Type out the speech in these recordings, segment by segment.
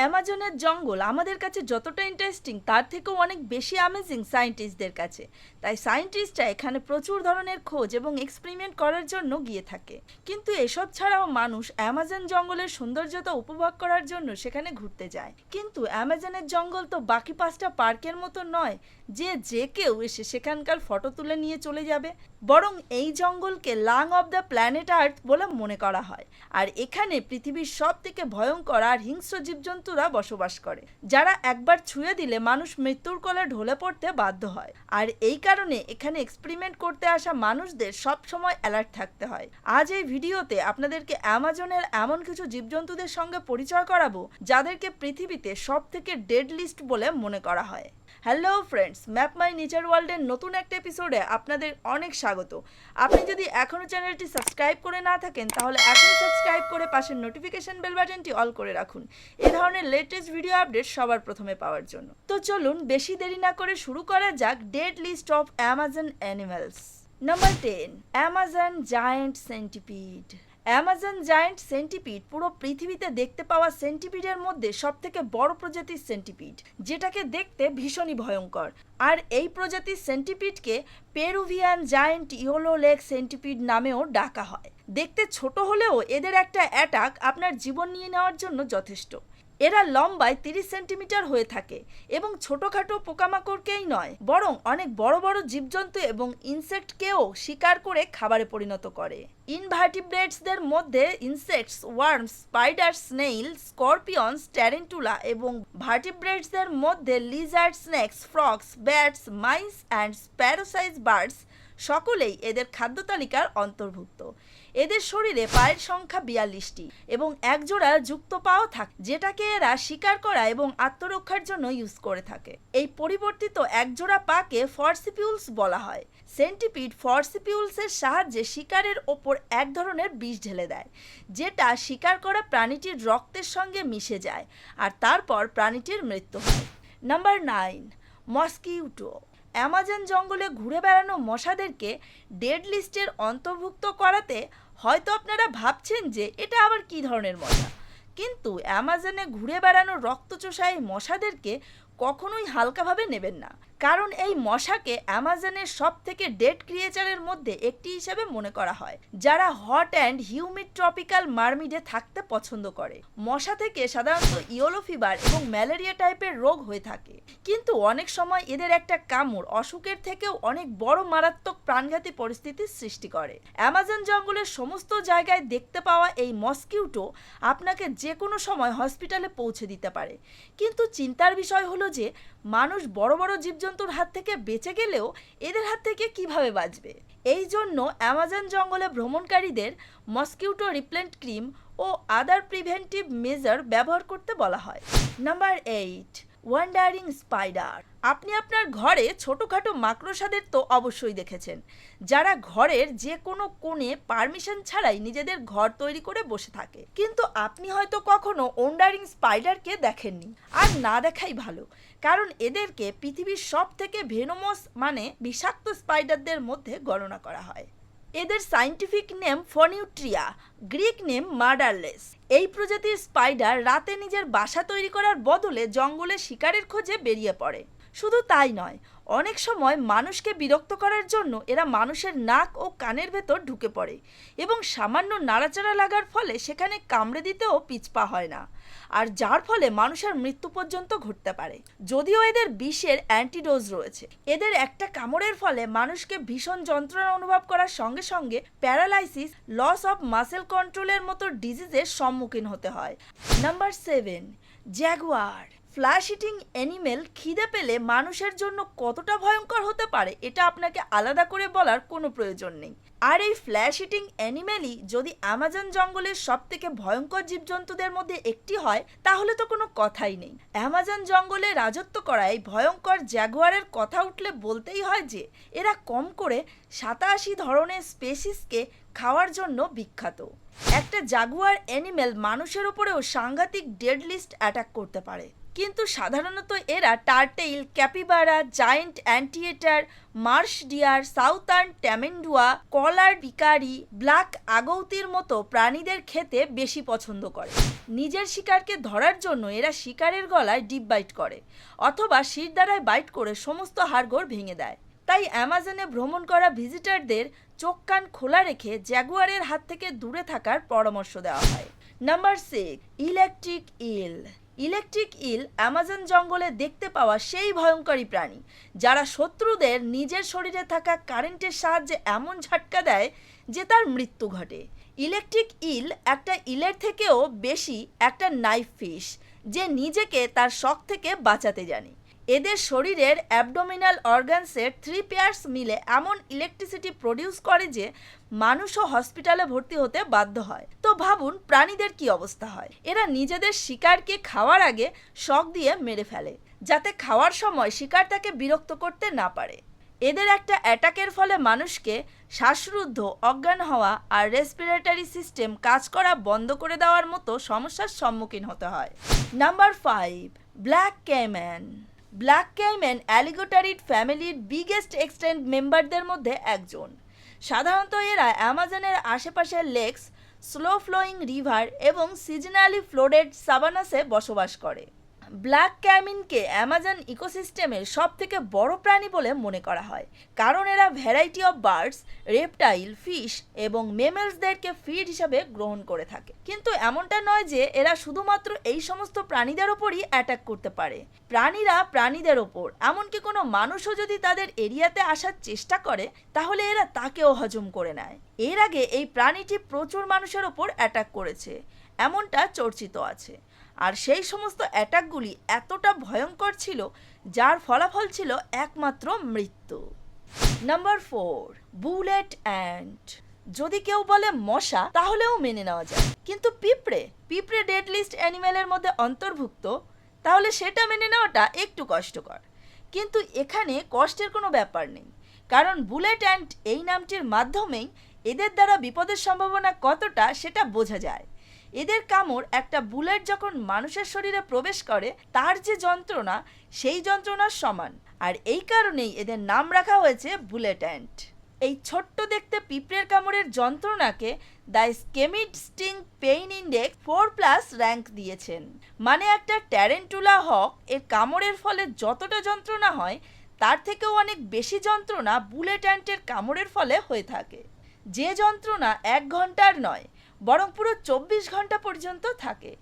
অ্যামাজনের জঙ্গল আমাদের কাছে যতটা ইন্টারেস্টিং তার থেকেও অনেক বেশি অ্যামেজিং সায়েন্টিস্টদের কাছে। তাই সায়েন্টিস্টরা এখানে প্রচুর ধরনের খোঁজ এবং এক্সপেরিমেন্ট করার জন্য গিয়ে থাকে। কিন্তু এসব ছাড়াও মানুষ অ্যামাজন জঙ্গলের সৌন্দর্যতা উপভোগ করার জন্য সেখানে ঘুরতে যায়। কিন্তু অ্যামাজনের জঙ্গল তো বাকি পাঁচটা পার্কের মতো নয়, যে যে কেউ এসে সেখানকার ফটো তুলে নিয়ে চলে যাবে। বরং এই জঙ্গলকে lung of the planet earth বলে মনে করা হয়। আর এখানে পৃথিবীর সব থেকে ভয়ঙ্কর আর হিংস্র জীবজন্তুরা বসবাস করে। যারা একবার ছুঁয়ে দিলে মানুষ মৃত্যুর কলে ঢলে পড়তে বাধ্য হয়। আর এই কারণে এখানে এক্সপেরিমেন্ট করতে আসা মানুষদের সব সময় অ্যালার্ট থাকতে হয়। আজ এই ভিডিওতে আপনাদেরকে অ্যামাজনের এমন কিছু জীবজন্তুদের সঙ্গে পরিচয় করাবো, যাদেরকে পৃথিবীতে সব থেকে ডেড লিস্ট বলে মনে করা হয়। Hello friends map my nature ওয়ার্ল্ডের নতুন একটা এপিসোডে আপনাদের অনেক স্বাগত। আপনি যদি এখনও চ্যানেলটি সাবস্ক্রাইব করে না থাকেন, তাহলে এখন সাবস্ক্রাইব করে পাশের নোটিফিকেশন বেল বাটনটি অল করে রাখুন। এ ধরনের লেটেস্ট ভিডিও আপডেট সবার প্রথমে পাওয়ার জন্য। তো চলুন, বেশি দেরি না করে শুরু করা যাক deadliest of Amazon animals number ten Amazon giant centipede Amazon giant centipede পুরো পৃথিবীতে দেখতে পাওয়া সেন্টিপিডের মধ্যে সবথেকে বড় প্রজাতির সেন্টিপিড যেটাকে দেখতে ভীষণই ভয়ঙ্কর। আর এই প্রজাতির সেন্টিপিডকে Peruvian giant yellow leg centipede নামেও ডাকা হয়। দেখতে ছোট হলেও এদের একটা অ্যাটাক আপনার জীবন নিয়ে নেওয়ার জন্য যথেষ্ট। এরা লম্বায় তিরিশ সেন্টিমিটার হয়ে থাকে এবং ছোটখাটো পোকামাকড়কেই নয়, বরং অনেক বড় বড় জীবজন্তু এবং ইনসেক্টকেও শিকার করে খাবারে পরিণত করে। ইনভার্টিব্রেটসদের মধ্যে insects, worms, spider snail, scorpions tarantula এবং ভার্টিব্রেটসদের মধ্যে lizard snakes frogs bats mice and sparrow size birds সকলেই এদের খাদ্য তালিকার অন্তর্ভুক্ত। এদের শরীরে পায়ের সংখ্যা বিয়াল্লিশটি এবং একজোড়া যুক্ত পাও থাকে, যেটাকে এরা শিকার করা এবং আত্মরক্ষার জন্য ইউজ করে থাকে। এই পরিবর্তিত একজোড়া পাকে ফরসিপিউলস বলা হয়। সেন্টিপিড ফরসিপিউলসের সাহায্যে শিকারের ওপর এক ধরনের বিষ ঢেলে দেয়, যেটা শিকার করা প্রাণীটির রক্তের সঙ্গে মিশে যায় আর তারপর প্রাণীটির মৃত্যু হয়। নাম্বার নাইন মস্কিউটো অ্যামাজন জঙ্গলে ঘুরে বেড়ানো মশাদেরকে ডেড লিস্টের অন্তর্ভুক্ত করাতে হয়তো আপনারা ভাবছেন যে এটা আবার কী ধরনের মশা। কিন্তু অ্যামাজনে ঘুরে বেড়ানো রক্তচোষায় মশাদেরকে কখনোই হালকাভাবে নেবেন না। কারণ এই মশাকে অ্যামাজনের সব থেকে ডেড ক্রিয়েচারের মধ্যে একটি হিসেবে মনে করা হয়, যারা হট অ্যান্ড হিউমিড ট্রপিক্যাল মারমিডে থাকতে পছন্দ করে। মশা থেকে সাধারণত ইয়োলো ফিভার এবং ম্যালেরিয়া টাইপের রোগ হয়ে থাকে। কিন্তু অনেক সময় এদের একটা কামড় অসুখের থেকেও অনেক বড় মারাত্মক প্রাণঘাতী পরিস্থিতির সৃষ্টি করে। অ্যামাজন জঙ্গলের সমস্ত জায়গায় দেখতে পাওয়া এই মস্কিউটো আপনাকে যে কোনো সময় হসপিটালে পৌঁছে দিতে পারে। কিন্তু চিন্তার বিষয় হলো যে, মানুষ বড় বড় জীবজন্তুর হাত থেকে বেঁচে গেলেও এদের হাত থেকে কীভাবে বাঁচবে? এই জন্য অ্যামাজন জঙ্গলে ভ্রমণকারীদের মস্কিউটো রিপ্লেন্ট ক্রিম ও আদার প্রিভেন্টিভ মেজার ব্যবহার করতে বলা হয়। Number eight wandering spider. আপনি আপনার ঘরে ছোটোখাটো মাকড়সাদের তো অবশ্যই দেখেছেন। যারা ঘরের যে কোনো কোণে পারমিশন ছাড়াই নিজেদের ঘর তৈরি করে বসে থাকে। কিন্তু আপনি হয়তো কখনো ওন্ডারিং স্পাইডারকে দেখেননি। আর না দেখাই ভালো। কারণ এদেরকে পৃথিবীর সব থেকে ভেনোমস মানে বিষাক্ত স্পাইডারদের মধ্যে গণনা করা হয়। এদের scientific name Phoneutria Greek name murderess এই প্রজাতির স্পাইডার রাতে নিজের বাসা তৈরি করার বদলে জঙ্গলে শিকারের খোঁজে বেরিয়ে পড়ে। শুধু তাই নয়, অনেক সময় মানুষকে বিরক্ত করার জন্য এরা মানুষের নাক ও কানের ভেতর ঢুকে পড়ে এবং সামান্য নাড়াচাড়া লাগার ফলে সেখানে কামড়ে দিতেও পিছপা হয় না। আর যার ফলে মানুষের মৃত্যু পর্যন্ত ঘটতে পারে। যদিও এদের বিষের অ্যান্টিডোজ রয়েছে। এদের একটা কামড়ের ফলে মানুষকে ভীষণ যন্ত্রণা অনুভব করার সঙ্গে সঙ্গে প্যারালাইসিস লস অফ মাসেল কন্ট্রোলের মতো ডিজিজের সম্মুখীন হতে হয়। Number seven jaguar flesh eating animal খিদে পেলে মানুষের জন্য কতটা ভয়ঙ্কর হতে পারে, এটা আপনাকে আলাদা করে বলার কোনো প্রয়োজন নেই। আর এই ফ্ল্যাশ ইটিং অ্যানিমেলই যদি অ্যামাজন জঙ্গলের সব থেকে ভয়ঙ্কর জীবজন্তুদের মধ্যে একটি হয়, তাহলে তো কোনো কথাই নেই। অ্যামাজন জঙ্গলে রাজত্ব করা এই ভয়ঙ্কর জ্যাগুয়ারের কথা উঠলে বলতেই হয় যে, এরা কম করে সাতাশি ধরনের স্পেসিসকে খাওয়ার জন্য বিখ্যাত। একটা জাগুয়ার অ্যানিমেল মানুষের ওপরেও সাংঘাতিক ডেড লিস্ট অ্যাটাক করতে পারে। কিন্তু সাধারণত এরা turtle, capybara, giant anteater, marsh deer southern tamandua, collared peccary black আগৌতির মতো প্রাণীদের খেতে বেশি পছন্দ করে। নিজের শিকারকে ধরার জন্য এরা শিকারের গলায় ডিপ বাইট করে অথবা শির দ্বারায় বাইট করে সমস্ত হাড়গোড় ভেঙে দেয়। তাই অ্যামাজনে ভ্রমণ করা ভিজিটারদের চোখ কান খোলা রেখে জ্যাগুয়ারের হাত থেকে দূরে থাকার পরামর্শ দেওয়া হয়। Number six, electric eel. Electric eel Amazon জঙ্গলে দেখতে পাওয়া সেই ভয়ঙ্করী প্রাণী, যারা শত্রুদের নিজের শরীরে থাকা কারেন্টের সাহায্যে এমন ঝাটকা দেয় যে তার মৃত্যু ঘটে। ইলেকট্রিক ইল একটা ইলের থেকেও বেশি একটা নাইফ ফিশ, যে নিজেকে তার শখ থেকে বাঁচাতে জানে। এদের শরীরের অ্যাবডোমিনাল অর্গানসের থ্রি পেয়ার্স মিলে এমন ইলেকট্রিসিটি প্রডিউস করে যে মানুষও হসপিটালে ভর্তি হতে বাধ্য হয়। তো ভাবুন, প্রাণীদের কি অবস্থা হয়? এরা নিজেদের শিকারকে খাওয়ার আগে শখ দিয়ে মেরে ফেলে, যাতে খাওয়ার সময় শিকার তাকে বিরক্ত করতে না পারে। এদের একটা অ্যাটাকের ফলে মানুষকে শ্বাসরুদ্ধ, অজ্ঞান হওয়া আর রেসপিরেটরি সিস্টেম কাজ করা বন্ধ করে দেওয়ার মতো সমস্যার সম্মুখীন হতে হয়। Number five black caiman black caiman alligatorid ফ্যামিলির বিগেস্ট এক্সটেন্ড মেম্বারদের মধ্যে একজন। সাধারণত এরা অ্যামাজনের আশেপাশের লেকস স্লো ফ্লোয়িং রিভার এবং সিজনালি ফ্লোডেড সাবানাসে বসবাস করে। ব্ল্যাক ক্যামিনকে অ্যামাজন ইকোসিস্টেমের সব থেকে বড় প্রাণী বলে মনে করা হয়, কারণ এরা variety of birds, reptile, fish এবং মেমেলসদেরকে ফিড হিসাবে গ্রহণ করে থাকে। কিন্তু এমনটা নয় যে এরা শুধুমাত্র এই সমস্ত প্রাণীদের ওপরই অ্যাটাক করতে পারে। প্রাণীরা প্রাণীদের ওপর, এমনকি কোনো মানুষও যদি তাদের এরিয়াতে আসার চেষ্টা করে, তাহলে এরা তাকেও হজম করে নেয়। এর আগে এই প্রাণীটি প্রচুর মানুষের ওপর অ্যাটাক করেছে, এমনটা চর্চিত আছে। আর সেই সমস্ত অ্যাটাকগুলি এতটা ভয়ঙ্কর ছিল, যার ফলাফল ছিল একমাত্র মৃত্যু। নাম্বার ফোর বুলেট অ্যান্ড যদি কেউ বলে মশা, তাহলেও মেনে নেওয়া যায়। কিন্তু পিঁপড়ে পিঁপড়ে ডেড লিস্ট অ্যানিমেলের মধ্যে অন্তর্ভুক্ত, তাহলে সেটা মেনে নেওয়াটা একটু কষ্টকর। কিন্তু এখানে কষ্টের কোনো ব্যাপার নেই, কারণ বুলেট অ্যান্ড এই নামটির মাধ্যমেই এদের দ্বারা বিপদের সম্ভাবনা কতটা সেটা বোঝা যায়। এদের কামড় একটা বুলেট যখন মানুষের শরীরে প্রবেশ করে, তার যে যন্ত্রণা, সেই যন্ত্রণার সমান। আর এই কারণেই এদের নাম রাখা হয়েছে বুলেট অ্যান্ট এই ছোট্ট দেখতে পিঁপড়ের কামড়ের যন্ত্রণাকে the Schmidt sting pain index four plus rank দিয়েছেন। মানে একটা ট্যারেন্টুলা হক, এর কামড়ের ফলে যতটা যন্ত্রণা হয়, তার থেকেও অনেক বেশি যন্ত্রণা বুলেট অ্যান্টের কামড়ের ফলে হয়ে থাকে। যে যন্ত্রণা এক ঘণ্টার নয় বরং পুরো চব্বিশ ঘণ্টা পর্যন্ত থাকে।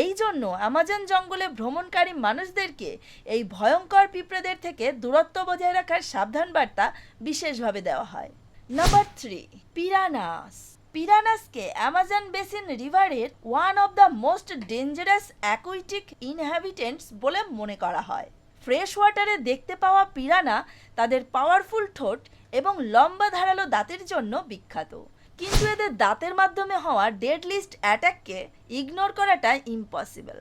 এই জন্য আমাজন জঙ্গলে ভ্রমণকারী মানুষদেরকে এই ভয়ঙ্কর পিঁপড়েদের থেকে দূরত্ব বজায় রাখার সাবধান বার্তা বিশেষভাবে দেওয়া হয়। নাম্বার থ্রি পিরানাস পিরানাসকে Amazon basin রিভারের one of the most dangerous aquatic inhabitants বলে মনে করা হয়। ফ্রেশ ওয়াটারে দেখতে পাওয়া পিরানা তাদের পাওয়ারফুল ঠোঁট এবং লম্বা ধারালো দাঁতের জন্য বিখ্যাত। কিন্তু এদের দাঁতের মাধ্যমে হওয়া ডেড লিস্ট অ্যাটাককে ইগনোর করাটা ইম্পসিবল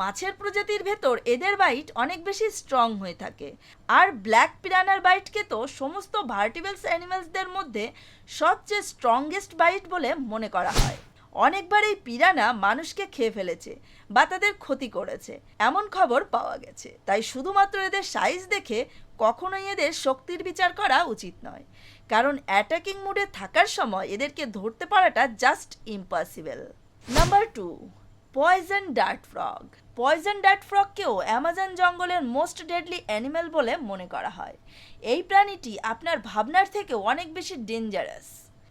মাছের প্রজাতির ভেতর এদের বাইট অনেক বেশি স্ট্রং হয়ে থাকে। আর ব্ল্যাক পিরানার বাইটকে তো সমস্ত ভার্টিবেলস অ্যানিমালসদের মধ্যে সবচেয়ে স্ট্রংগেস্ট বাইট বলে মনে করা হয়। অনেকবার এই পিরানা মানুষকে খেয়ে ফেলেছে বা তাদের ক্ষতি করেছে, এমন খবর পাওয়া গেছে। তাই শুধুমাত্র এদের সাইজ দেখে কখনোই এদের শক্তির বিচার করা উচিত নয়। কারণ অ্যাটাকিং মুডে থাকার সময় এদেরকে ধরতে পারাটা just impossible number two poison dart frog poison dart ফ্রগকেও Amazon জঙ্গলের মোস্ট ডেডলি অ্যানিম্যাল বলে মনে করা হয়। এই প্রাণীটি আপনার ভাবনার থেকেও অনেক বেশি ডেঞ্জারাস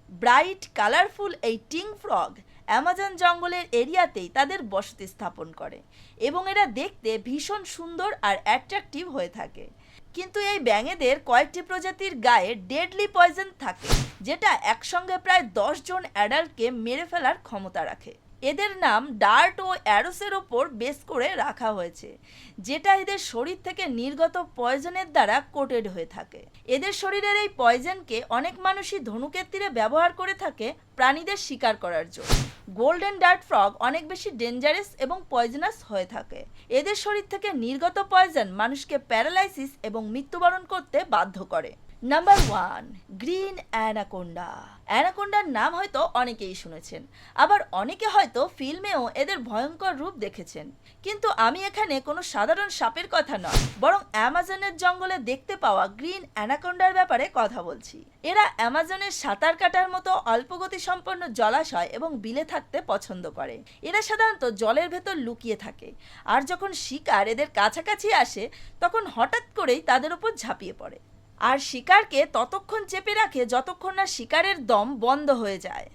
ব্রাইট কালারফুল এই টিং ফ্রগ অ্যামাজন জঙ্গলের এরিয়াতেই তাদের বসতি স্থাপন করে এবং এরা দেখতে ভীষণ সুন্দর আর অ্যাট্রাকটিভ হয়ে থাকে। কিন্তু এই ব্যাঙেদের কয়েকটি প্রজাতির গায়ে ডেডলি পয়জন থাকে, যেটা একসঙ্গে প্রায় দশ জন অ্যাডাল্টকে মেরে ফেলার ক্ষমতা রাখে। এদের নাম ডার্ট ও অ্যারোসের ওপর বেস করে রাখা হয়েছে, যেটা এদের শরীর থেকে নির্গত পয়জনের দ্বারা কোটেড হয়ে থাকে। এদের শরীরের এই পয়জনকে অনেক মানুষই ধনুকের তীরে ব্যবহার করে থাকে প্রাণীদের শিকার করার জন্য। গোল্ডেন ডার্ট ফ্রগ অনেক বেশি ডেঞ্জারাস এবং পয়জনাস হয়ে থাকে। এদের শরীর থেকে নির্গত পয়জন মানুষকে প্যারালাইসিস এবং মৃত্যুবরণ করতে বাধ্য করে। Number one, green anaconda. অ্যানাকোন্ডার নাম হয়তো অনেকেই শুনেছেন। আবার অনেকে হয়তো ফিল্মেও এদের ভয়ঙ্কর রূপ দেখেছেন। কিন্তু আমি এখানে কোনো সাধারণ সাপের কথা নয়, বরং অ্যামাজনের জঙ্গলে দেখতে পাওয়া গ্রিন অ্যানাকোন্ডার ব্যাপারে কথা বলছি। এরা অ্যামাজনের সাঁতার কাটার মতো অল্পগতি সম্পন্ন জলাশয় এবং বিলে থাকতে পছন্দ করে। এরা সাধারণত জলের ভেতর লুকিয়ে থাকে, আর যখন শিকার এদের কাছাকাছি আসে, তখন হঠাৎ করেই তাদের উপর ঝাঁপিয়ে পড়ে। আর শিকারকে ততক্ষণ চেপে রাখে যতক্ষণ না শিকারের দম বন্ধ হয়ে যায়।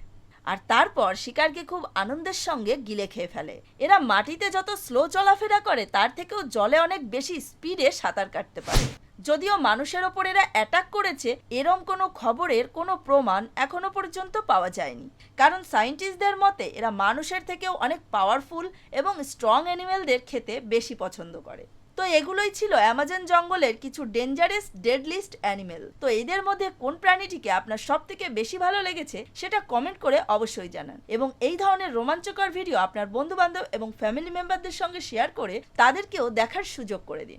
আর তারপর শিকারকে খুব আনন্দের সঙ্গে গিলে খেয়ে ফেলে। এরা মাটিতে যত স্লো চলাফেরা করে, তার থেকেও জলে অনেক বেশি স্পিডে সাঁতার কাটতে পারে। যদিও মানুষের ওপর এরা অ্যাটাক করেছে, এরম কোনো খবরের কোনো প্রমাণ এখনও পর্যন্ত পাওয়া যায়নি। কারণ সায়েন্টিস্টদের মতে, এরা মানুষের থেকেও অনেক পাওয়ারফুল এবং স্ট্রং অ্যানিমেলদের খেতে বেশি পছন্দ করে। তো এগুলোই ছিল অ্যামাজন জঙ্গলের কিছু ডেঞ্জারাস ডেডলিস্ট অ্যানিমেল তো এদের মধ্যে কোন প্রাণীটিকে আপনার সব থেকে বেশি ভালো লেগেছে সেটা কমেন্ট করে অবশ্যই জানান। এবং এই ধরনের রোমাঞ্চকর ভিডিও আপনার বন্ধু বান্ধব এবং ফ্যামিলি মেম্বারদের সঙ্গে শেয়ার করে তাদেরকেও দেখার সুযোগ করে দিন।